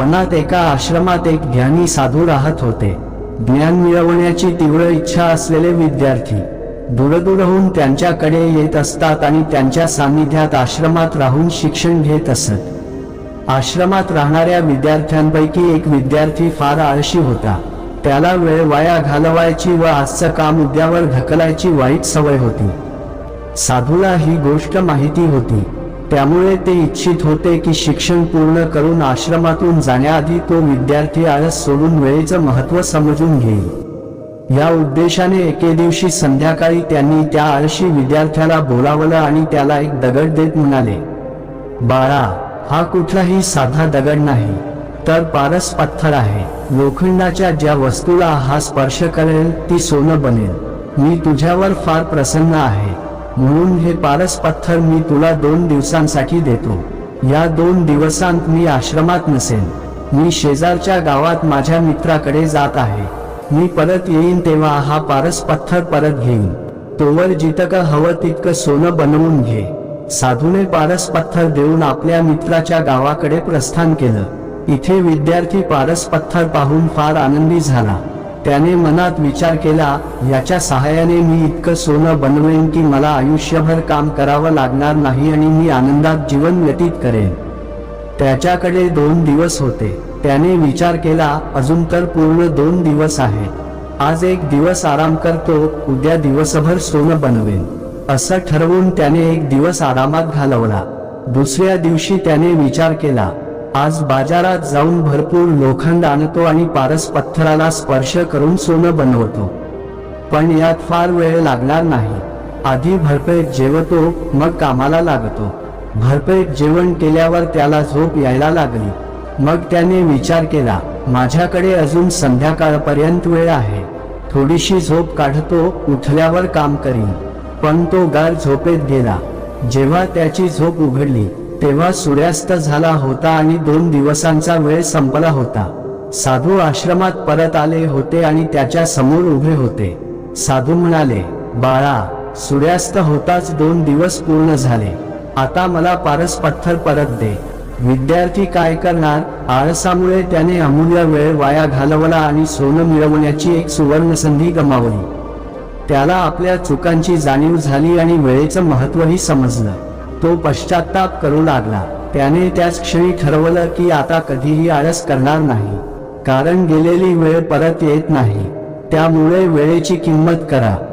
वनात एका आश्रमात एक ज्ञानी साधू राहत होते. ज्ञान मिळवण्याची तीव्र इच्छा असलेले विद्यार्थी दूरदूरहून त्यांच्याकडे येत असतात आणि त्यांच्या सान्निध्यात आश्रमात राहून शिक्षण घेत असत. आश्रमात राहणाऱ्या विद्यार्थ्यांपैकी एक विद्यार्थी फार आळशी होता. त्याला वेळ वाया घालवायची व आजचं काम उद्यावर ढकलायची वाईट सवय होती. साधूला ही गोष्ट माहिती होती. त्यामुळे ते इच्छित होते की शिक्षण पूर्ण करून आश्रमातून जाण्याआधी तो विद्यार्थी आळस सोडून वेळेचं महत्त्व समजून घेईल. या उद्देशाने एके दिवशी संध्याकाळी त्यांनी त्या आळशी विद्यार्थ्याला बोलावलं आणि त्याला एक दगड देत म्हणाले बाळा हा कुठलाही साधा दगड नाही तर पारस पत्थर आहे. लोखंडाच्या ज्या वस्तूला हा स्पर्श करेल ती सोनं बनेल. मी तुझ्यावर फार प्रसन्न आहे. म्हणून हे पारस पत्थर मी तुला दोन दिवसांसाठी देतो. या दोन दिवसांत मी आश्रमात नसेन. मी शेजारच्या गावात माझ्या मित्राकडे जात आहे. मी परत येईन तेव्हा हा पारस पत्थर परत घेईन. तोवर जितकं हवं तितकं सोनं बनवून घे. साधूने पारस पत्थर देऊन आपल्या मित्राच्या गावाकडे प्रस्थान केलं. इथे विद्यार्थी पारस पत्थर पाहून फार आनंदी झाला. त्याने मनात विचार केला याच्या सहाय्याने मी इतकं सोनं बनवेन की मला आयुष्यभर काम करावं लागणार नाही आणि मी आनंदात जीवन व्यतीत करेन. त्याच्याकडे दोन दिवस होते. त्याने विचार केला अजून तर पूर्ण दोन दिवस आहे. आज एक दिवस आराम करतो उद्या दिवसभर सोनं बनवेन. असं ठरवून त्याने एक दिवस आरामात घालवला. दुसऱ्या दिवशी त्याने विचार केला आज बाजारात जाऊन भरपूर लोखंड आणतो आणि पारस पत्थराला स्पर्श करून सोनं बनवतो. पण यात फार वेळ लागणार नाही. आधी भरपेट जेवतो मग कामाला लागतो. भरपेट जेवण केल्यावर त्याला झोप यायला लागली. मग त्याने विचार केला माझ्याकडे अजून संध्याकाळपर्यंत वेळ आहे. थोडीशी झोप काढतो उठल्यावर काम करीन. पण तो गार झोपेत गेला. जेव्हा त्याची झोप उघडली तेव्हा सूर्यास्त झाला होता आणि दोन दिवसांचा वेळ संपला होता. साधू आश्रमात परत आले होते आणि त्याच्यासमोर उभे होते. साधू म्हणाले बाळा सूर्यास्त होताच दोन दिवस पूर्ण झाले. आता मला पारस पत्थर परत दे. विद्यार्थी काय करणार? आळसामुळे त्याने अमूल्य वेळ वाया घालवला आणि सोनं मिळवण्याची एक सुवर्ण संधी गमावली. त्याला आपल्या चुकांची जाणीव झाली आणि वेळेचं महत्वही समजलं. तो पश्चाताप करू लागला. त्याने त्याच क्षणी ठरवलं की आता कधीही आळस करणार नाही. कारण गेलेली वेळ परत येत नाही. त्यामुळे वेळेची किंमत करा.